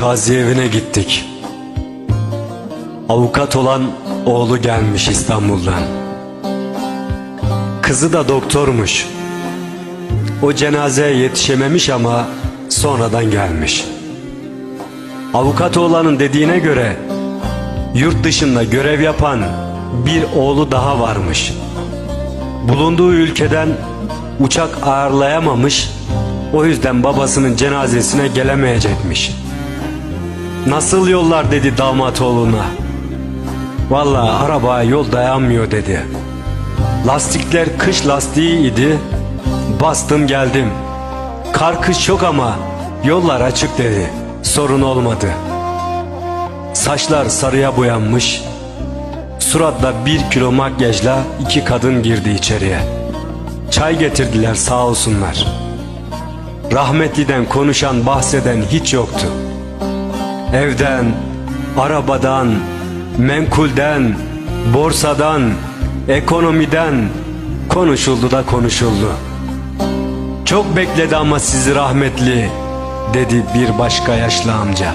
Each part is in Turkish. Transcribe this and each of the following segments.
Taziye evine gittik. Avukat olan oğlu gelmiş İstanbul'dan. Kızı da doktormuş. O cenazeye yetişememiş ama sonradan gelmiş. Avukat oğlanın dediğine göre yurt dışında görev yapan bir oğlu daha varmış. Bulunduğu ülkeden uçak ağırlayamamış, o yüzden babasının cenazesine gelemeyecekmiş. Nasıl yollar dedi damat oğluna. Vallahi araba yol dayanmıyor dedi. Lastikler kış lastiği idi. Bastım geldim. Kar kış çok ama yollar açık dedi. Sorun olmadı. Saçlar sarıya boyanmış. Suratta bir kilo makyajla iki kadın girdi içeriye. Çay getirdiler sağ olsunlar. Rahmetliden konuşan bahseden hiç yoktu. Evden, arabadan, menkulden, borsadan, ekonomiden konuşuldu da konuşuldu. Çok bekledi ama sizi rahmetli dedi bir başka yaşlı amca.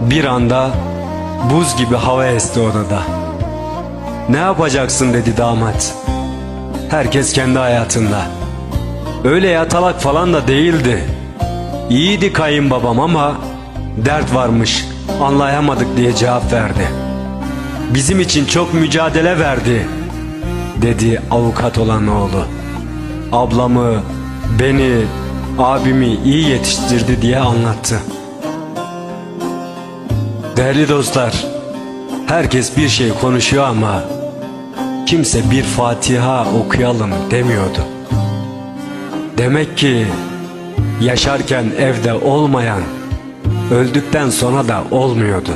Bir anda buz gibi hava esti odada. Ne yapacaksın dedi damat. Herkes kendi hayatında. Öyle yatalak falan da değildi. İyiydi kayınbabam ama dert varmış anlayamadık diye cevap verdi. Bizim için çok mücadele verdi dedi avukat olan oğlu. Ablamı, beni, abimi iyi yetiştirdi diye anlattı. Değerli dostlar, herkes bir şey konuşuyor ama kimse bir Fatiha okuyalım demiyordu. Demek ki yaşarken evde olmayan öldükten sonra da olmuyordu.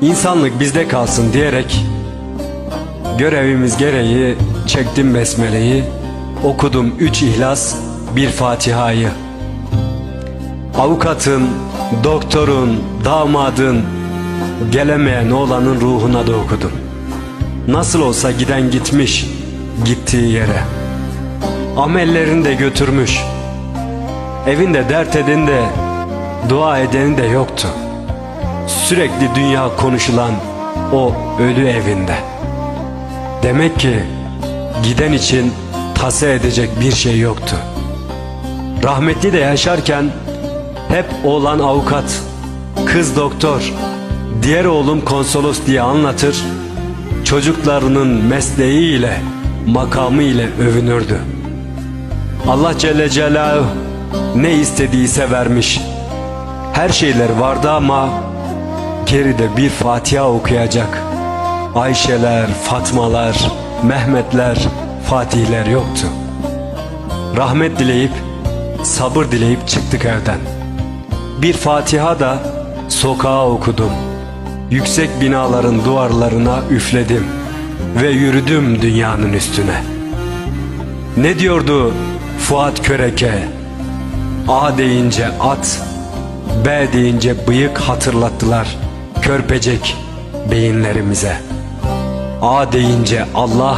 İnsanlık bizde kalsın diyerek görevimiz gereği çektim besmeleyi, okudum üç ihlas, bir Fatiha'yı. Avukatın, doktorun, damadın, gelemeyen oğlanın ruhuna da okudum. Nasıl olsa giden gitmiş, gittiği yere. Amellerini de götürmüş. Evinde dert edin de, dua edeni de yoktu. Sürekli dünya konuşulan o ölü evinde. Demek ki giden için tasa edecek bir şey yoktu. Rahmetli de yaşarken hep oğlan avukat, kız doktor, diğer oğlum konsolos diye anlatır, çocuklarının mesleğiyle, makamı ile övünürdü. Allah Celle Celaluhu ne istediyse vermiş. Her şeyler vardı ama geride bir Fatiha okuyacak. Ayşeler, Fatmalar, Mehmetler, Fatihler yoktu. Rahmet dileyip, sabır dileyip çıktık evden. Bir Fatiha da sokağa okudum. Yüksek binaların duvarlarına üfledim ve yürüdüm dünyanın üstüne. Ne diyordu Fuat Köreke? A deyince at, B deyince bıyık hatırlattılar körpecek beyinlerimize. A deyince Allah,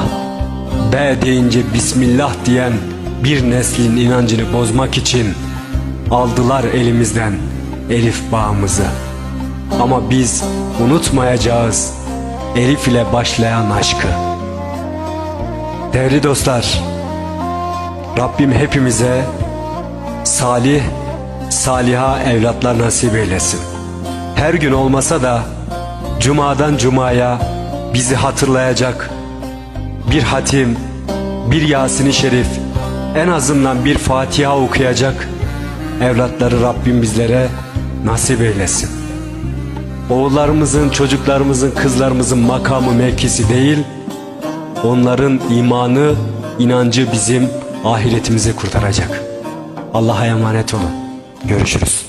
B deyince Bismillah diyen bir neslin inancını bozmak için aldılar elimizden Elif bağımızı. Ama biz unutmayacağız Elif ile başlayan aşkı. Değerli dostlar, Rabbim hepimize salih, saliha evlatlar nasip eylesin. Her gün olmasa da cumadan cumaya bizi hatırlayacak bir hatim, bir Yasin-i Şerif, en azından bir Fatiha okuyacak evlatları Rabbim bizlere nasip eylesin. Oğullarımızın, çocuklarımızın, kızlarımızın makamı mevkisi değil, onların imanı, inancı bizim ahiretimizi kurtaracak. Allah'a emanet olun. Görüşürüz.